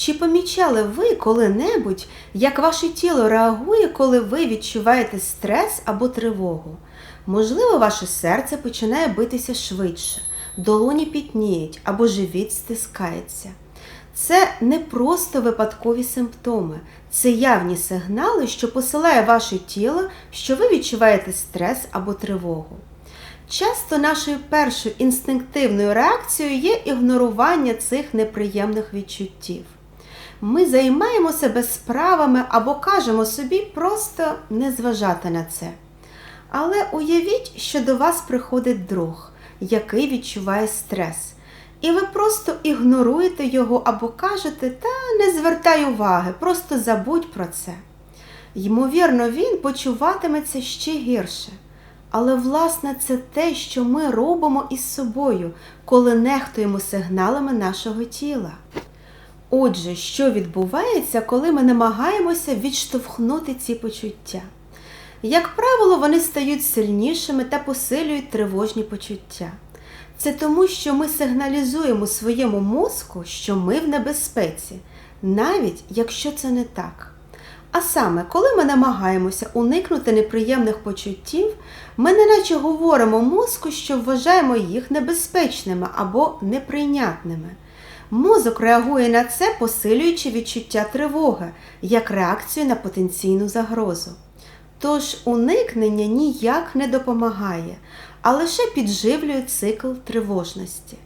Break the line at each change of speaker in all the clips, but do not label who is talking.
Чи помічали ви коли-небудь, як ваше тіло реагує, коли ви відчуваєте стрес або тривогу? Можливо, ваше серце починає битися швидше, долоні пітніють або живіт стискається. Це не просто випадкові симптоми, це явні сигнали, що посилає ваше тіло, що ви відчуваєте стрес або тривогу. Часто нашою першою інстинктивною реакцією є ігнорування цих неприємних відчуттів. Ми займаємо себе справами або кажемо собі просто не зважати на це. Але уявіть, що до вас приходить друг, який відчуває стрес, і ви просто ігноруєте його або кажете, та не звертай уваги, просто забудь про це. Ймовірно, він почуватиметься ще гірше. Але, власне, це те, що ми робимо із собою, коли нехтуємо сигналами нашого тіла. Отже, що відбувається, коли ми намагаємося відштовхнути ці почуття? Як правило, вони стають сильнішими та посилюють тривожні почуття. Це тому, що ми сигналізуємо своєму мозку, що ми в небезпеці, навіть якщо це не так. А саме, коли ми намагаємося уникнути неприємних почуттів, ми неначе говоримо мозку, що вважаємо їх небезпечними або неприйнятними. Мозок реагує на це, посилюючи відчуття тривоги як реакцію на потенційну загрозу. Тож уникнення ніяк не допомагає, а лише підживлює цикл тривожності.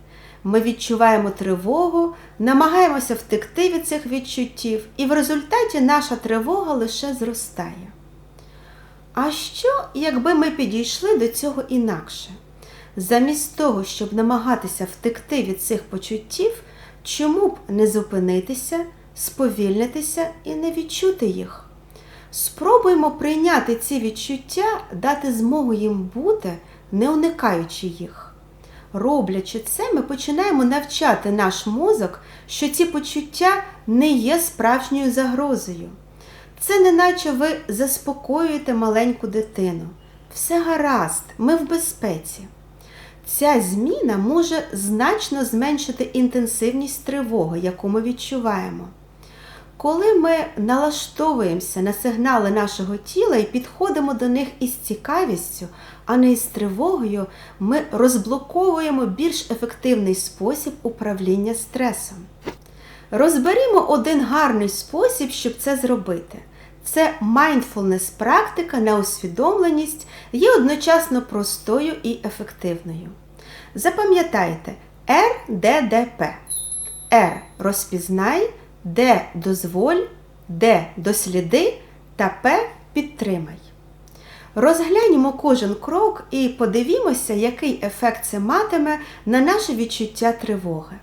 Ми відчуваємо тривогу, намагаємося втекти від цих відчуттів, і в результаті наша тривога лише зростає. А що, якби ми підійшли до цього інакше? Замість того, щоб намагатися втекти від цих почуттів, чому б не зупинитися, сповільнитися і не відчути їх? Спробуємо прийняти ці відчуття, дати змогу їм бути, не уникаючи їх. Роблячи це, ми починаємо навчати наш мозок, що ці почуття не є справжньою загрозою. Це не наче ви заспокоюєте маленьку дитину. Все гаразд, ми в безпеці. Ця зміна може значно зменшити інтенсивність тривоги, яку ми відчуваємо. Коли ми налаштовуємося на сигнали нашого тіла і підходимо до них із цікавістю, а не із тривогою, ми розблоковуємо більш ефективний спосіб управління стресом. Розберімо один гарний спосіб, щоб це зробити. Це mindfulness практика на усвідомленість є одночасно простою і ефективною. Запам'ятайте РДДП. Р розпізнай, Д дозволь, Д досліди та П підтримай. Розгляньмо кожен крок і подивімося, який ефект це матиме на наше відчуття тривоги.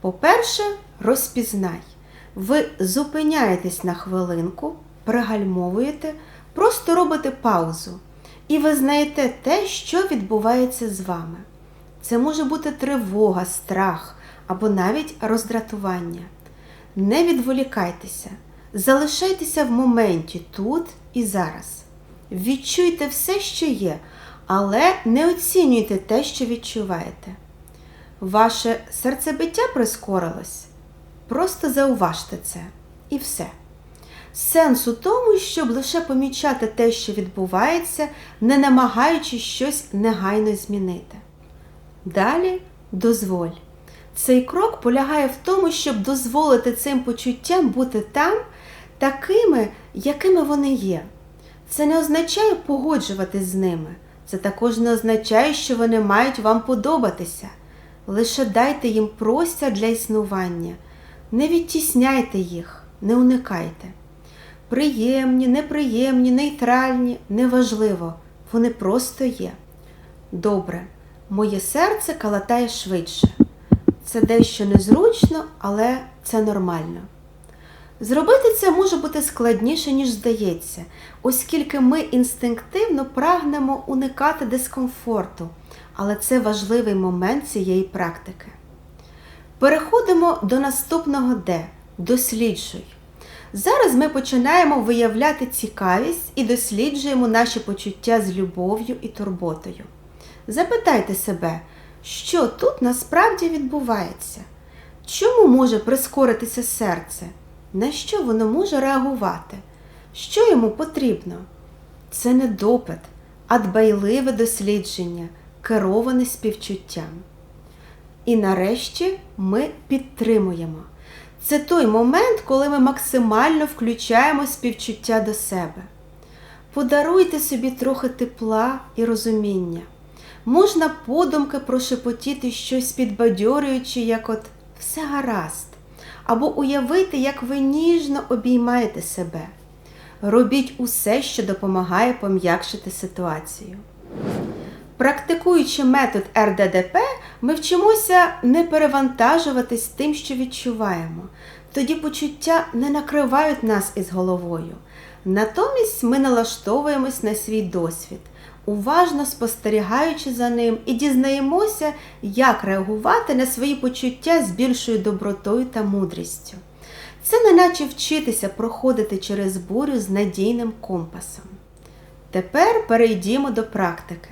По-перше, розпізнай. Ви зупиняєтесь на хвилинку, пригальмовуєте, просто робите паузу. І ви знаєте те, що відбувається з вами. Це може бути тривога, страх або навіть роздратування. Не відволікайтеся, залишайтеся в моменті тут і зараз. Відчуйте все, що є, але не оцінюйте те, що відчуваєте. Ваше серцебиття прискорилось. Просто зауважте це і все. Сенс у тому, щоб лише помічати те, що відбувається, не намагаючись щось негайно змінити. Далі дозволь. Цей крок полягає в тому, щоб дозволити цим почуттям бути там, такими, якими вони є. Це не означає погоджуватись з ними. Це також не означає, що вони мають вам подобатися. Лише дайте їм простір для існування. Не відтісняйте їх, не уникайте. Приємні, неприємні, нейтральні, неважливо, вони просто є. Добре, моє серце калатає швидше. Це дещо незручно, але це нормально. Зробити це може бути складніше, ніж здається, оскільки ми інстинктивно прагнемо уникати дискомфорту, але це важливий момент цієї практики. Переходимо до наступного Д досліджуй. Зараз ми починаємо виявляти цікавість і досліджуємо наші почуття з любов'ю і турботою. Запитайте себе, що тут насправді відбувається? Чому може прискоритися серце? На що воно може реагувати? Що йому потрібно? Це не допит, а дбайливе дослідження, кероване співчуттям. І нарешті ми підтримуємо. Це той момент, коли ми максимально включаємо співчуття до себе. Подаруйте собі трохи тепла і розуміння. Можна подумки прошепотіти щось підбадьорюючи, як от все гаразд, або уявити, як ви ніжно обіймаєте себе. Робіть усе, що допомагає пом'якшити ситуацію. Практикуючи метод РДДП, ми вчимося не перевантажуватись тим, що відчуваємо. Тоді почуття не накривають нас із головою. Натомість ми налаштовуємось на свій досвід, уважно спостерігаючи за ним і дізнаємося, як реагувати на свої почуття з більшою добротою та мудрістю. Це неначе вчитися проходити через бурю з надійним компасом. Тепер перейдімо до практики.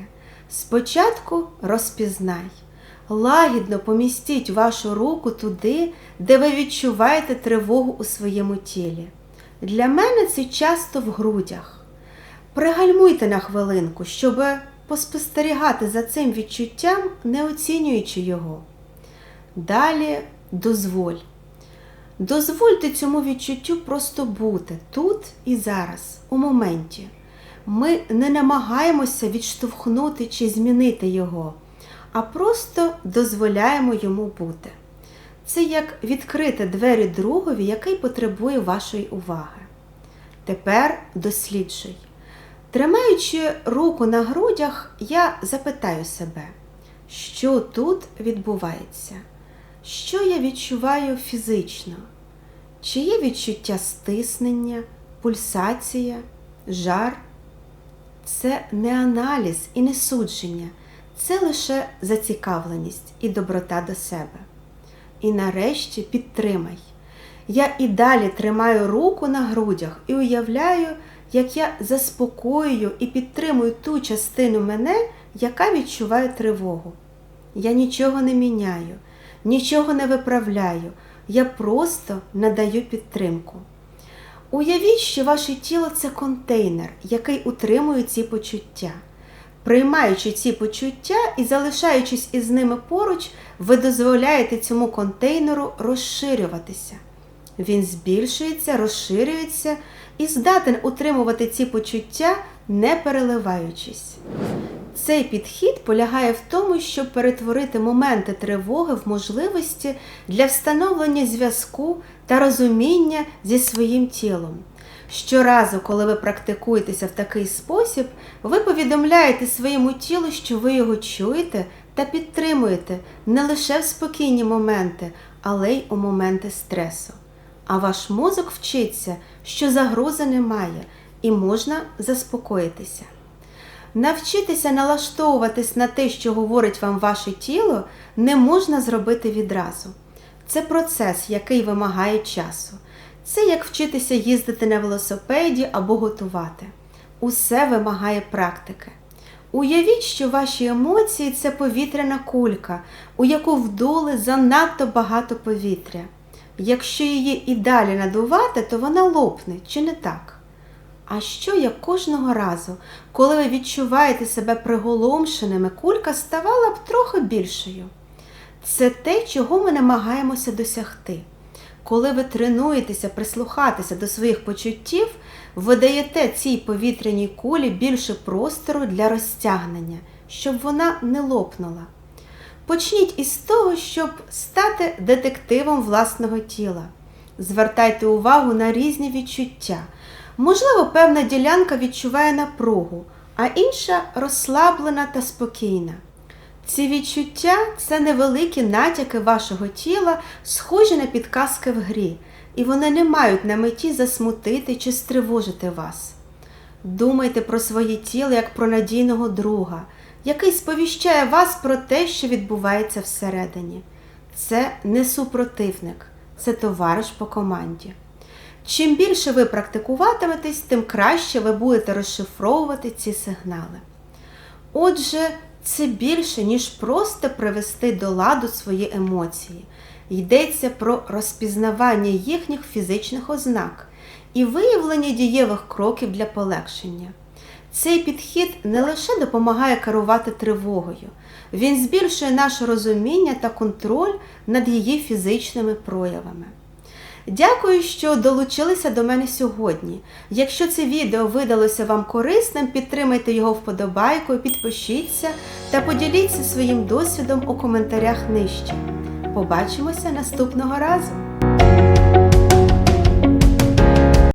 Спочатку розпізнай. Лагідно помістіть вашу руку туди, де ви відчуваєте тривогу у своєму тілі. Для мене це часто в грудях. Пригальмуйте на хвилинку, щоб поспостерігати за цим відчуттям, не оцінюючи його. Далі дозволь. Дозвольте цьому відчуттю просто бути тут і зараз, у моменті. Ми не намагаємося відштовхнути чи змінити його, а просто дозволяємо йому бути. Це як відкрити двері другові, який потребує вашої уваги. Тепер досліджуй. Тримаючи руку на грудях, я запитаю себе, що тут відбувається, що я відчуваю фізично, чи є відчуття стиснення, пульсація, жар. Це не аналіз і не судження, це лише зацікавленість і доброта до себе. І нарешті підтримай. Я і далі тримаю руку на грудях і уявляю, як я заспокоюю і підтримую ту частину мене, яка відчуває тривогу. Я нічого не міняю, нічого не виправляю, я просто надаю підтримку. Уявіть, що ваше тіло це контейнер, який утримує ці почуття. Приймаючи ці почуття і залишаючись із ними поруч, ви дозволяєте цьому контейнеру розширюватися. Він збільшується, розширюється і здатен утримувати ці почуття, не переливаючись. Цей підхід полягає в тому, щоб перетворити моменти тривоги в можливості для встановлення зв'язку та розуміння зі своїм тілом. Щоразу, коли ви практикуєтеся в такий спосіб, ви повідомляєте своєму тілу, що ви його чуєте та підтримуєте не лише в спокійні моменти, але й у моменти стресу. А ваш мозок вчиться, що загрози немає і можна заспокоїтися. Навчитися налаштовуватись на те, що говорить вам ваше тіло, не можна зробити відразу. Це процес, який вимагає часу. Це як вчитися їздити на велосипеді або готувати. Усе вимагає практики. Уявіть, що ваші емоції це повітряна кулька, у яку вдули занадто багато повітря. Якщо її і далі надувати, то вона лопне, чи не так? А що як кожного разу, коли ви відчуваєте себе приголомшеними, кулька ставала б трохи більшою? Це те, чого ми намагаємося досягти. Коли ви тренуєтеся прислухатися до своїх почуттів, ви даєте цій повітряній кулі більше простору для розтягнення, щоб вона не лопнула. Почніть із того, щоб стати детективом власного тіла. Звертайте увагу на різні відчуття. Можливо, певна ділянка відчуває напругу, а інша розслаблена та спокійна. Ці відчуття це невеликі натяки вашого тіла, схожі на підказки в грі, і вони не мають на меті засмутити чи стривожити вас. Думайте про своє тіло як про надійного друга, який сповіщає вас про те, що відбувається всередині. Це не супротивник, це товариш по команді. Чим більше ви практикуватиметесь, тим краще ви будете розшифровувати ці сигнали. Отже, це більше, ніж просто привести до ладу свої емоції. Йдеться про розпізнавання їхніх фізичних ознак і виявлення дієвих кроків для полегшення. Цей підхід не лише допомагає керувати тривогою, він збільшує наше розуміння та контроль над її фізичними проявами. Дякую, що долучилися до мене сьогодні. Якщо це відео видалося вам корисним, підтримайте його вподобайкою, підпишіться та поділіться своїм досвідом у коментарях нижче. Побачимося наступного разу!